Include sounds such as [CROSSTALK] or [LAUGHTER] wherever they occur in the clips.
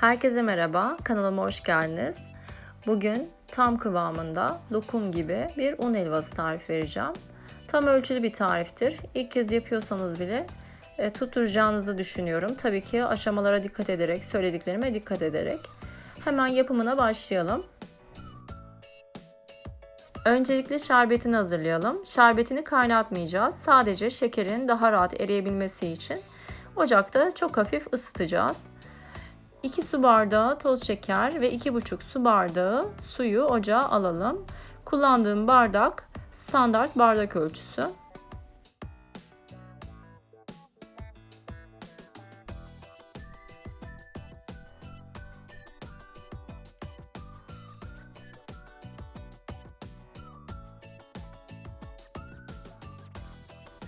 Herkese merhaba, kanalıma hoş geldiniz. Bugün tam kıvamında lokum gibi bir un helvası tarifi vereceğim. Tam ölçülü bir tariftir. İlk kez yapıyorsanız bile e, tutturacağınızı düşünüyorum. Tabii ki aşamalara dikkat ederek, söylediklerime dikkat ederek. Hemen yapımına başlayalım. Öncelikle şerbetini hazırlayalım. Şerbetini kaynatmayacağız. Sadece şekerin daha rahat eriyebilmesi için ocakta çok hafif ısıtacağız. 2 su bardağı toz şeker ve 2,5 su bardağı suyu ocağa alalım. Kullandığım bardak standart bardak ölçüsü.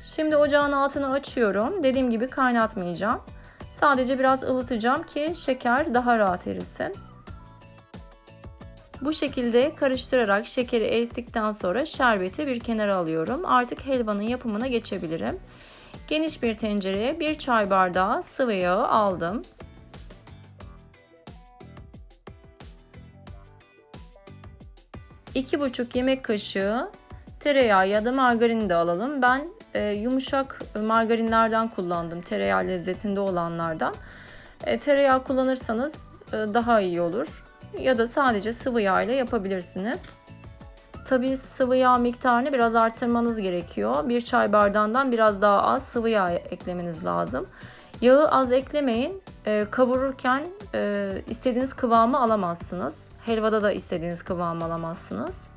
Şimdi ocağın altını açıyorum. Dediğim gibi kaynatmayacağım. Sadece biraz ılıtacağım ki şeker daha rahat erisin. Bu şekilde karıştırarak şekeri erittikten sonra şerbeti bir kenara alıyorum. Artık helvanın yapımına geçebilirim. Geniş bir tencereye bir çay bardağı sıvı yağı aldım. İki buçuk yemek kaşığı tereyağı ya da margarini de alalım. Ben e, yumuşak margarinlerden kullandım. Tereyağı lezzetinde olanlardan. E, tereyağı kullanırsanız e, daha iyi olur. Ya da sadece sıvı yağ ile yapabilirsiniz. Tabii sıvı yağ miktarını biraz arttırmanız gerekiyor. Bir çay bardağından biraz daha az sıvı yağ eklemeniz lazım. Yağı az eklemeyin. E, kavururken e, istediğiniz kıvamı alamazsınız. Helvada da istediğiniz kıvamı alamazsınız.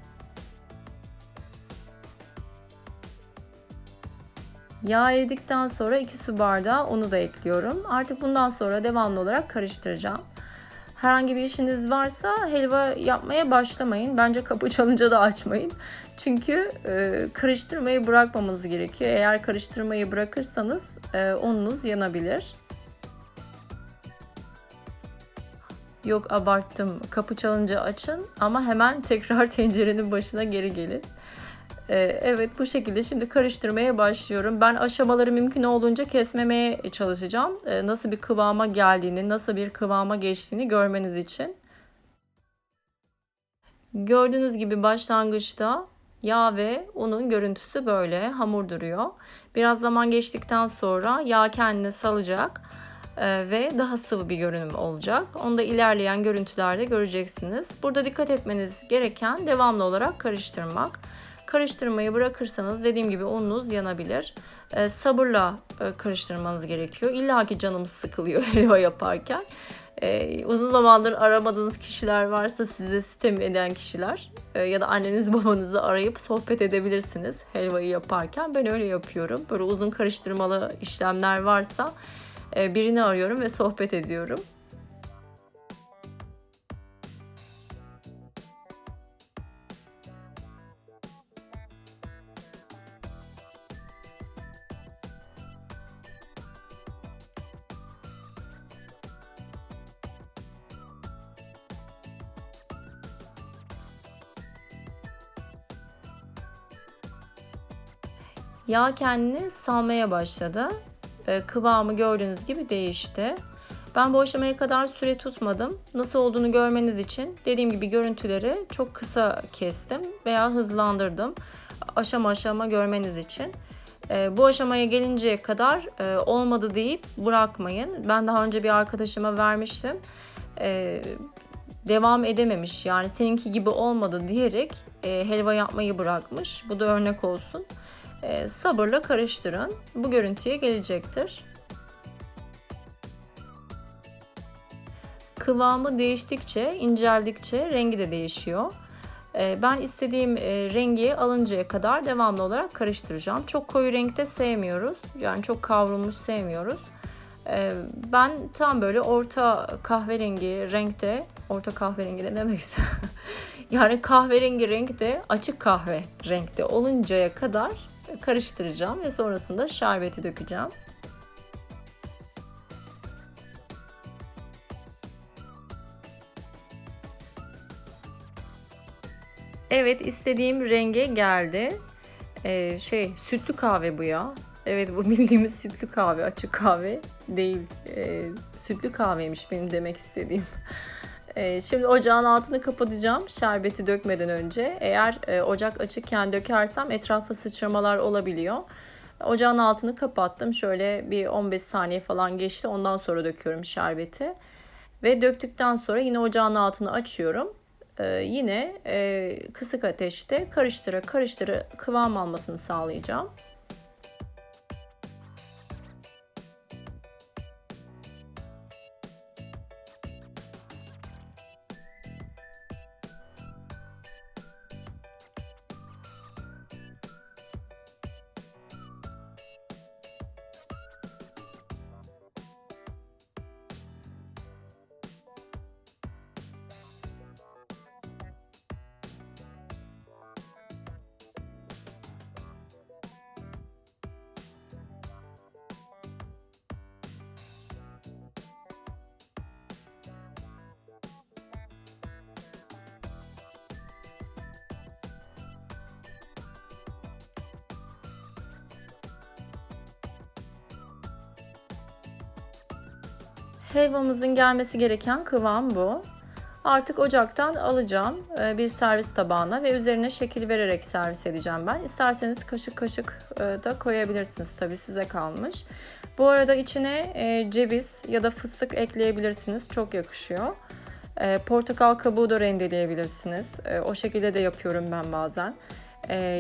Yağ eridikten sonra 2 su bardağı unu da ekliyorum. Artık bundan sonra devamlı olarak karıştıracağım. Herhangi bir işiniz varsa helva yapmaya başlamayın. Bence kapı [LAUGHS] çalınca da açmayın. Çünkü e, karıştırmayı bırakmamanız gerekiyor. Eğer karıştırmayı bırakırsanız e, ununuz yanabilir. Yok abarttım. Kapı çalınca açın ama hemen tekrar [LAUGHS] tencerenin başına geri gelin. Evet bu şekilde şimdi karıştırmaya başlıyorum. Ben aşamaları mümkün olduğunca kesmemeye çalışacağım. Nasıl bir kıvama geldiğini, nasıl bir kıvama geçtiğini görmeniz için. Gördüğünüz gibi başlangıçta yağ ve unun görüntüsü böyle hamur duruyor. Biraz zaman geçtikten sonra yağ kendini salacak ve daha sıvı bir görünüm olacak. Onu da ilerleyen görüntülerde göreceksiniz. Burada dikkat etmeniz gereken devamlı olarak karıştırmak. Karıştırmayı bırakırsanız dediğim gibi ununuz yanabilir. E, sabırla e, karıştırmanız gerekiyor. İlla ki canımız sıkılıyor [LAUGHS] helva yaparken. E, uzun zamandır aramadığınız kişiler varsa size sitem eden kişiler e, ya da anneniz babanızı arayıp sohbet edebilirsiniz helvayı yaparken. Ben öyle yapıyorum. Böyle uzun karıştırmalı işlemler varsa e, birini arıyorum ve sohbet ediyorum. Yağ kendini salmaya başladı. Ee, kıvamı gördüğünüz gibi değişti. Ben bu aşamaya kadar süre tutmadım. Nasıl olduğunu görmeniz için dediğim gibi görüntüleri çok kısa kestim veya hızlandırdım. Aşama aşama görmeniz için. Ee, bu aşamaya gelinceye kadar e, olmadı deyip bırakmayın. Ben daha önce bir arkadaşıma vermiştim. Ee, devam edememiş yani seninki gibi olmadı diyerek e, helva yapmayı bırakmış. Bu da örnek olsun. E, sabırla karıştırın. Bu görüntüye gelecektir. Kıvamı değiştikçe, inceldikçe rengi de değişiyor. E, ben istediğim e, rengi alıncaya kadar devamlı olarak karıştıracağım. Çok koyu renkte sevmiyoruz. Yani çok kavrulmuş sevmiyoruz. E, ben tam böyle orta kahverengi renkte, orta kahverengi de demekse [LAUGHS] yani kahverengi renkte, açık kahve renkte oluncaya kadar karıştıracağım ve sonrasında şerbeti dökeceğim. Evet istediğim renge geldi. Ee, şey sütlü kahve bu ya. Evet bu [LAUGHS] bildiğimiz sütlü kahve, açık kahve değil. Ee, sütlü kahveymiş benim demek istediğim. Ee, şimdi ocağın altını kapatacağım şerbeti dökmeden önce. Eğer e, ocak açıkken dökersem etrafa sıçramalar olabiliyor. Ocağın altını kapattım. Şöyle bir 15 saniye falan geçti. Ondan sonra döküyorum şerbeti. Ve döktükten sonra yine ocağın altını açıyorum. Ee, yine e, kısık ateşte karıştıra karıştıra kıvam almasını sağlayacağım. Helvamızın gelmesi gereken kıvam bu. Artık ocaktan alacağım e, bir servis tabağına ve üzerine şekil vererek servis edeceğim ben. İsterseniz kaşık kaşık e, da koyabilirsiniz tabii size kalmış. Bu arada içine e, ceviz ya da fıstık ekleyebilirsiniz. Çok yakışıyor. Portakal kabuğu da rendeleyebilirsiniz. O şekilde de yapıyorum ben bazen.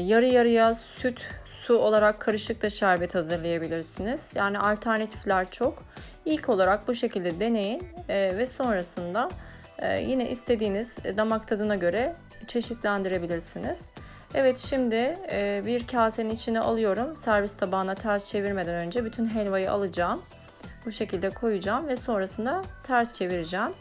Yarı yarıya süt, su olarak karışık da şerbet hazırlayabilirsiniz. Yani alternatifler çok. İlk olarak bu şekilde deneyin ve sonrasında ee, yine istediğiniz damak tadına göre çeşitlendirebilirsiniz. Evet şimdi e, bir kasenin içine alıyorum. Servis tabağına ters çevirmeden önce bütün helvayı alacağım. Bu şekilde koyacağım ve sonrasında ters çevireceğim.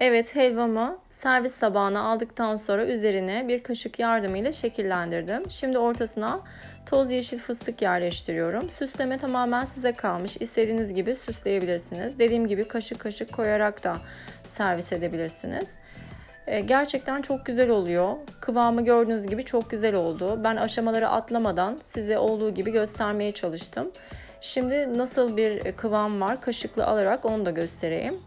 Evet helvamı servis tabağına aldıktan sonra üzerine bir kaşık yardımıyla şekillendirdim. Şimdi ortasına toz yeşil fıstık yerleştiriyorum. Süsleme tamamen size kalmış. İstediğiniz gibi süsleyebilirsiniz. Dediğim gibi kaşık kaşık koyarak da servis edebilirsiniz. Ee, gerçekten çok güzel oluyor. Kıvamı gördüğünüz gibi çok güzel oldu. Ben aşamaları atlamadan size olduğu gibi göstermeye çalıştım. Şimdi nasıl bir kıvam var kaşıkla alarak onu da göstereyim.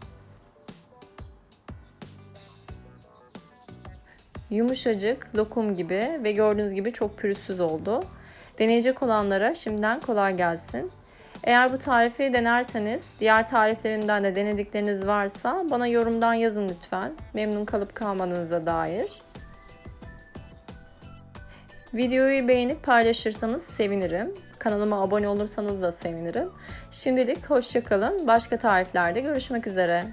Yumuşacık, lokum gibi ve gördüğünüz gibi çok pürüzsüz oldu. Deneyecek olanlara şimdiden kolay gelsin. Eğer bu tarifi denerseniz diğer tariflerinden de denedikleriniz varsa bana yorumdan yazın lütfen. Memnun kalıp kalmadığınıza dair. Videoyu beğenip paylaşırsanız sevinirim. Kanalıma abone olursanız da sevinirim. Şimdilik hoşçakalın. Başka tariflerde görüşmek üzere.